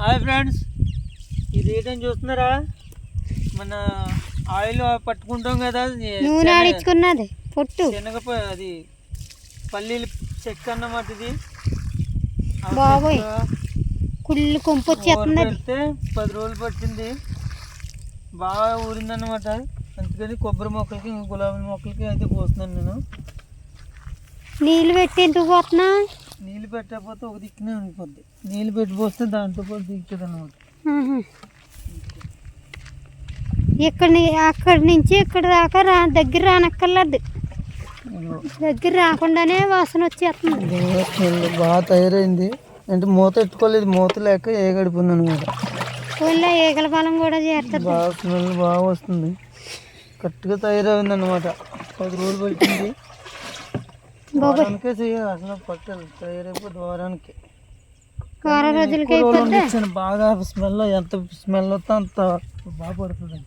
Hi friends ఇది ఏంటని చూస్తున్నారా? మన ఆయిల్ పట్టుకుంటాం కదా నూనె ఆడించుకున్నది పొట్టు. శనగ అది పల్లీలు చెక్క అన్నమాట ఇది బాబోయ్. కుళ్ళు కొంపు వచ్చేస్తుంది పది రోజులు పట్టింది. బాగా ఊరిందన్నమాట. అందుకని కొబ్బరి మొక్కలకి గులాబీ మొక్కలకి అయితే పోస్తున్నాను నేను. నీళ్ళు పెట్టి ఎందుకు పోతున్నా నీళ్ళు పెట్టకపోతే ఒక దిక్కునే ఉండిపోద్ది నీళ్ళు పెట్టి పోస్తే దాంతో పాటు దిగుతుంది అనమాట ఇక్కడ అక్కడి నుంచి ఇక్కడ దాకా రా దగ్గర రానక్కర్లేదు. దగ్గర రాకుండానే వాసన వచ్చేస్తుంది. బాగా తయారైంది. అంటే మూత పెట్టుకోలేదు. మూత లేక ఏగడిపోయింది అనమాట ఊళ్ళో ఈగల బలం కూడా చేస్తుంది బాగా స్మెల్ బాగా వస్తుంది. కరెక్ట్గా తయారైంది అనమాట పది రోజులు పట్టింది. వారానికే చేయాలి అసలు పట్టాలి తయారైపోతుంది వారానికి వారం రోజులకి అయిపోతే. బాగా స్మెల్ ఎంత స్మెల్ వస్తే అంత బాగా పడుతుంది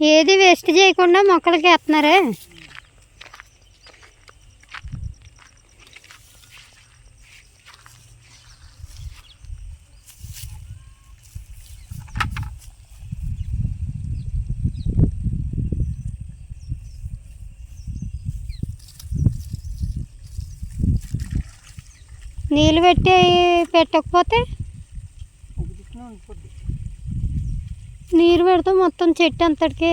ఏది వేస్ట్ చేయకుండా మొక్కలకి వేస్తున్నారే? నీళ్ళు పెట్టి పెట్టకపోతే నీరు పెడితే మొత్తం చెట్టు అంతటికి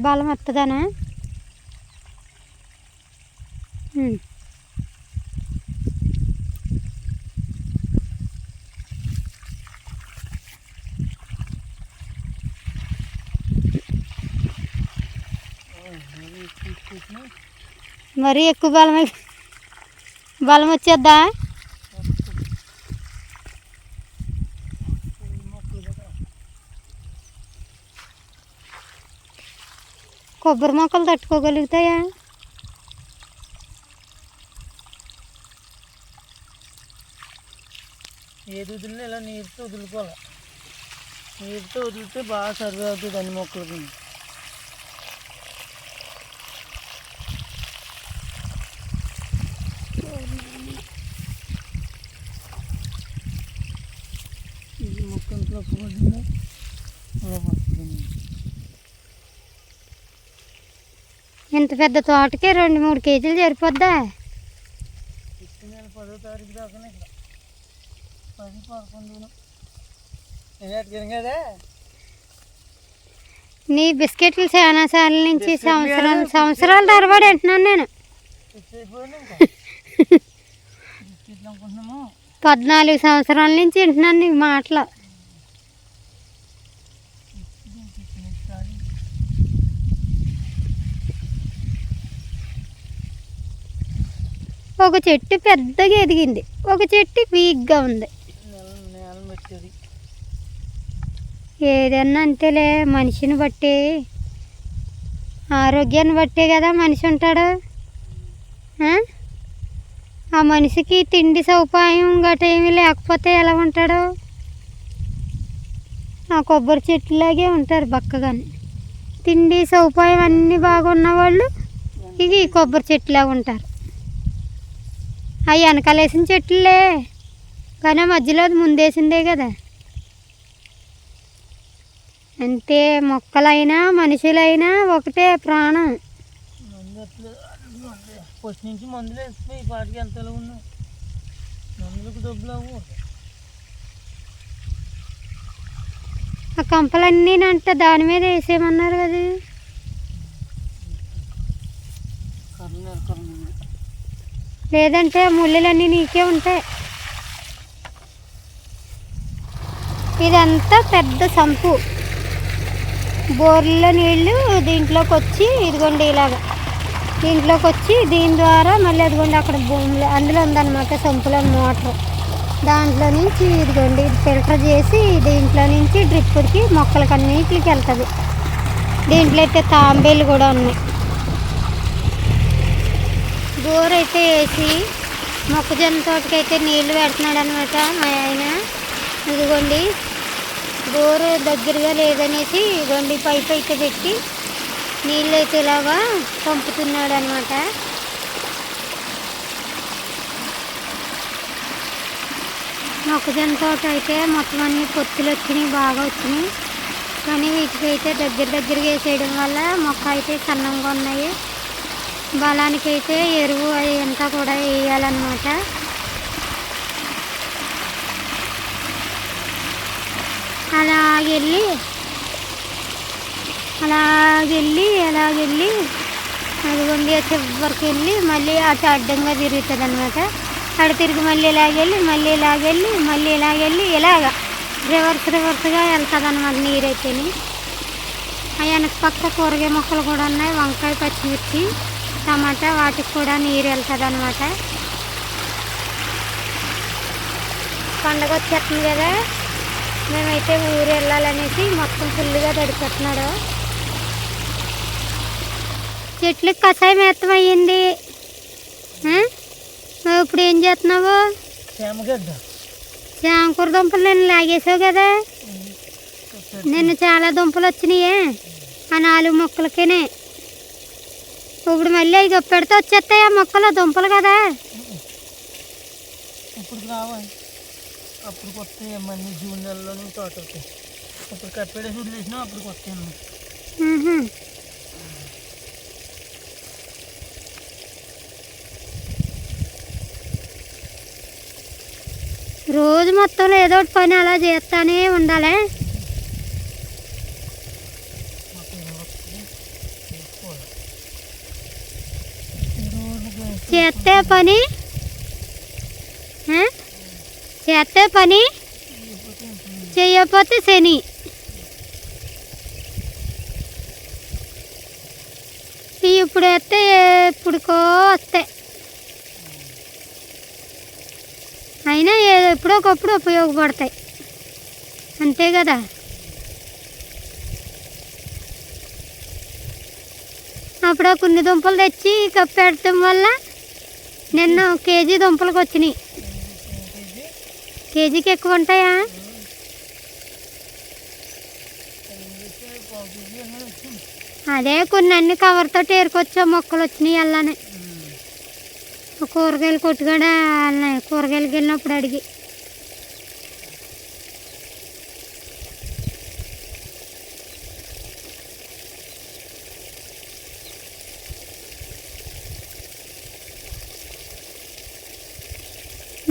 బలం వస్తుందనా మరీ ఎక్కువ బలం అయి- బలం వచ్చేద్దా? కొబ్బరి మొక్కలు తట్టుకోగలుగుతాయా? ఏది వదిలినా ఇలా నీరుతో వదులుకోవాలి నీరుతో వదిలితే బాగా సర్వే అవుతుంది అన్ని మొక్కలకి ఈ మొక్కలు ఇంట్లో అలా పడుతుంది ఇంత పెద్ద తోటకి రెండు మూడు కేజీలు సరిపోద్దా? పదో తారీఖు పది పదకొండు నీ బిస్కెట్లు చాలా సార్లు నుంచి సంవత్సరాలు సంవత్సరాల తరబడి అంటున్నాను నేను. పద్నాలుగు సంవత్సరాల నుంచి వింటున్నాను నీ మాటలు. ఒక చెట్టు పెద్దగా ఎదిగింది. ఒక చెట్టు వీక్గా ఉంది. ఏదన్నా అంతేలే మనిషిని బట్టి ఆరోగ్యాన్ని బట్టే కదా మనిషి ఉంటాడు. ఆ? మనిషికి తిండి సౌపాయం గట్రా ఏమీ లేకపోతే ఎలా ఉంటాడు? ఆ కొబ్బరి చెట్టులాగే ఉంటారు బక్కగాని. తిండి సౌపాయం అన్నీ బాగున్న వాళ్ళు ఇవి కొబ్బరి చెట్టులాగా ఉంటారు. అవి వెనకాలేసిన చెట్లే కానీ మధ్యలో అది ముందేసిందే కదా. అంతే మొక్కలైనా మనుషులైనా ఒకటే ప్రాణం. మందు. అట్లే ఫస్ట్ నుంచి మందులు వేసిపోయి ఈ పాటికి ఎంత ఎలా ఉన్నాయి మందులకు డబ్బులు అవ్వు. ఆ కంపలన్నీ అంట దాని మీద వేసేయమన్నారు కదా. లేదంటే ముళ్ళులన్నీ నీకే ఉంటాయి. ఇదంతా పెద్ద సంపు. బోర్లో నీళ్ళు దీంట్లోకి వచ్చి ఇదిగోండి ఇలాగ. దీంట్లోకి వచ్చి దీని ద్వారా మళ్ళీ అదిగోండి అక్కడ భూమిలో అందులో ఉందన్నమాట సంపులో మోటార్. దాంట్లో నుంచి ఇదిగోండి ఫిల్టర్ చేసి దీంట్లో నుంచి డ్రిప్పుకి మొక్కలకి అన్నిటికి వెళ్తుంది. దీంట్లో అయితే తాంబేలు కూడా ఉన్నాయి. బోర్ అయితే వేసి మొక్కజొన్న తోటకి అయితే నీళ్ళు పెడుతున్నాడు అనమాట మా ఆయన. ఇదిగోండి బోరు దగ్గరగా లేదనేసి ఇదిగోండి పైప్ అయితే పెట్టి నీళ్ళు అయితే ఇలాగా పంపుతున్నాడు అనమాట మొక్కజొన్న తోట అయితే మొత్తం అన్ని పొత్తులు వచ్చినాయి బాగా వచ్చినాయి. కానీ వీటికి అయితే దగ్గర దగ్గరగా వేసేయడం వల్ల మొక్క అయితే సన్నంగా ఉన్నాయి. బలానికి అయితే ఎరువు అది అంతా కూడా వేయాలన్నమాట. అలాగెళ్ళి అలాగెళ్ళి అలాగెళ్ళి అది ఆ చివరికి వెళ్ళి మళ్ళీ అటు అడ్డంగా తిరుగుతుంది అనమాట అటు తిరిగి మళ్ళీ ఇలాగెళ్ళి మళ్ళీ ఇలాగెళ్ళి మళ్ళీ ఇలాగెళ్ళి ఇలాగ రివర్స్ రివర్స్గా వెళ్తుంది అనమాట నీరైతేని. ఆ వెనక పక్క కూరగాయ మొక్కలు కూడా ఉన్నాయి వంకాయ పచ్చిమిర్చి. టమాటా వాటికి కూడా నీరు వెళ్తుంది అనమాట పండగ వచ్చేస్తుంది కదా మేమైతే ఊరు వెళ్ళాలనేసి మొత్తం ఫుల్గా తడిపెట్టినాడు చెట్లకు కషాయం ఆ? నువ్వు ఇప్పుడు ఏం చేస్తున్నావు? చాంకూర దుంపలు నేను లాగేసావు కదా. నిన్న చాలా దుంపలు వచ్చినాయే. ఆ నాలుగు మొక్కలకేనే. ఇప్పుడు మళ్ళీ అవి పెడితే వచ్చేస్తాయి ఆ మొక్కలు? దుంపలు కదా. ఇప్పుడు రావాలి అప్పుడు కొత్త మళ్ళీ జూన్ నెలలోనే తోట వస్తాయి ఇప్పుడు కప్పేడేసి వదిలేసినా అప్పుడు కొత్త. రోజు మొత్తంలో ఏదో ఒకటి పని అలా చేస్తానే ఉండాలి చేస్తే పని? చేస్తే పని? చేయకపోతే శని. ఇప్పుడు వేస్తే ఎప్పుడుకో వస్తాయి అయినా ఎప్పుడోకప్పుడు ఒకప్పుడు ఉపయోగపడతాయి. అంతే కదా? అప్పుడు ఆ కొన్ని దుంపలు తెచ్చి కప్పెట్టడం వల్ల నిన్న కేజీ దుంపలకు వచ్చినాయి. కేజీకి ఎక్కువ ఉంటాయా? అదే కొన్ని అన్ని కవర్తో ఏరుకొచ్చా మొక్కలు వచ్చినాయి అలానే కూరగాయలు కొట్టుకాడ కూరగాయలకి వెళ్ళినప్పుడు అడిగి.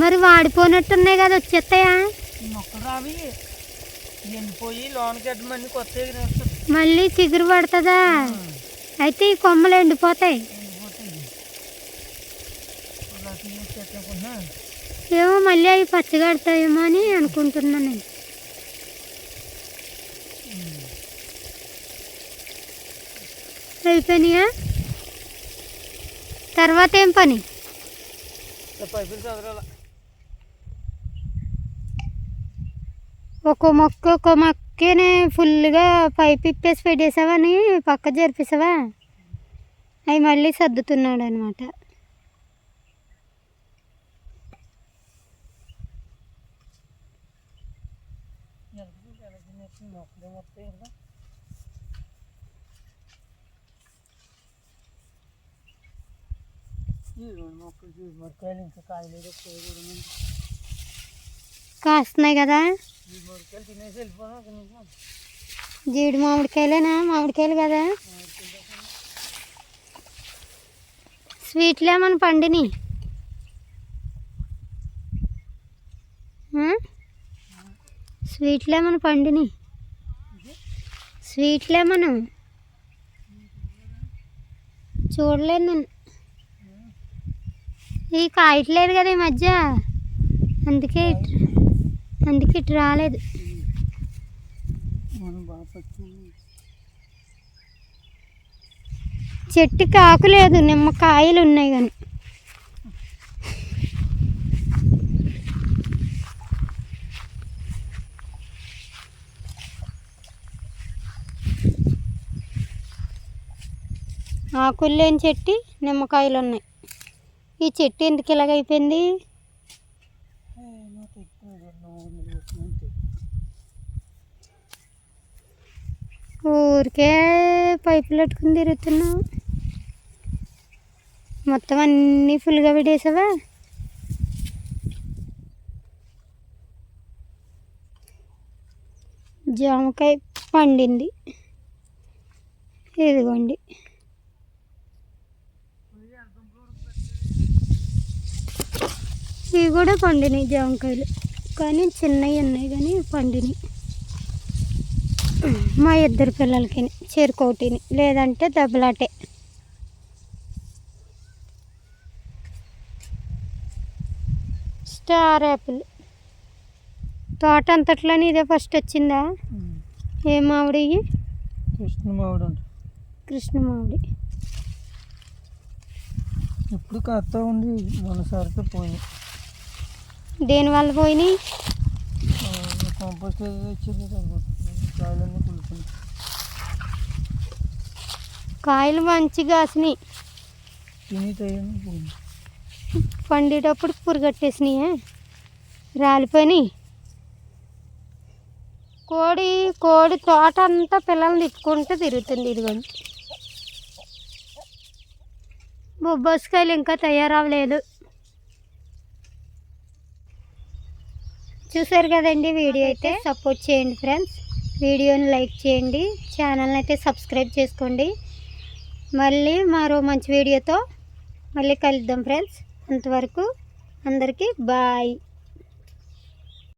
మరి వాడిపోయినట్టున్నాయి కదా వచ్చేస్తాయా మొక్కలు రావి ఎండిపోయి లోనకి అడ్డమని కొత్త ఎగిరేస్తుంది మళ్ళీ చిగురు పడుతుందా? అయితే ఈ కొమ్మలు ఎండిపోతాయి. ఏమో మళ్ళీ అవి పచ్చగడతాయేమో అని అనుకుంటున్నాను నేను. అయిపోయినాయా? తర్వాత ఏం పని? పైపులు చదరాల. ఒక మొక్క ఒక మొక్కనే ఫుల్గా పైపు ఇప్పేసి పెట్టేసావని పక్క జరిపేసావా? అవి మళ్ళీ సర్దుతున్నాడు అనమాట మొక్కలు చూసి మరి కాయలు ఇంకా కాయలేదు కూరగాయలు కాస్తున్నాయి కదా. జీడి మామిడికాయలేనా? మామిడికాయలు కదా. స్వీట్లు ఏమన్నా పండిని స్వీట్లు ఏమన్నా పండిని స్వీట్లు ఏమన్నా? చూడలేదు నేను. ఈ కాయట్లేదు కదా ఈ మధ్య. అందుకే ఇటు అందుకే ఇటు రాలేదు. చెట్టుకి ఆకు లేదు నిమ్మకాయలు ఉన్నాయి కానీ. ఆకులు లేని చెట్టు నిమ్మకాయలు ఉన్నాయి. ఈ చెట్టు ఎందుకు ఇలాగ ఊరికే పైపులు పెట్టుకుని తిరుగుతున్నావు. మొత్తం అన్నీ ఫుల్గా పెట్టేసావా? జామకాయ పండింది. ఇదిగోండి. ఇవి కూడా పండినాయి జామకాయలు. కానీ చిన్నవి ఉన్నాయి కానీ పండినాయి. మా ఇద్దరు పిల్లలకి చెరుకోటిని లేదంటే దెబ్బలాటే. Star Apple. తోట అంతట్లోనే ఇదే ఫస్ట్ వచ్చిందా? ఏ మామిడి? కృష్ణ మామిడి కృష్ణ మామిడి ఇప్పుడు కాస్తా ఉంది మొన్నసారితో పోయింది. దేనివల్ల పోయినాయి? కాంపోస్ట్ ఏదో ఇచ్చింది కాయలన్నీ కులుపులు కాయలు మంచిగా పోయింది పండేటప్పుడు పురుగట్టేసినాయే రాలిపోయినాయి. కోడి కోడి తోట అంతా పిల్లల్ని తిప్పుకుంటూ తిరుగుతుంది ఇదిగోండి బొబ్బోసుకాయలు ఇంకా తయారవ్వలేదు. చూసారు కదండి వీడియో అయితే? సపోర్ట్ చేయండి ఫ్రెండ్స్ వీడియోని లైక్ చేయండి. ఛానల్ని అయితే సబ్స్క్రైబ్ చేసుకోండి. మళ్ళీ మరో మంచి వీడియోతో మళ్ళీ కలుద్దాం ఫ్రెండ్స్ అంతవరకు అందరికీ బాయ్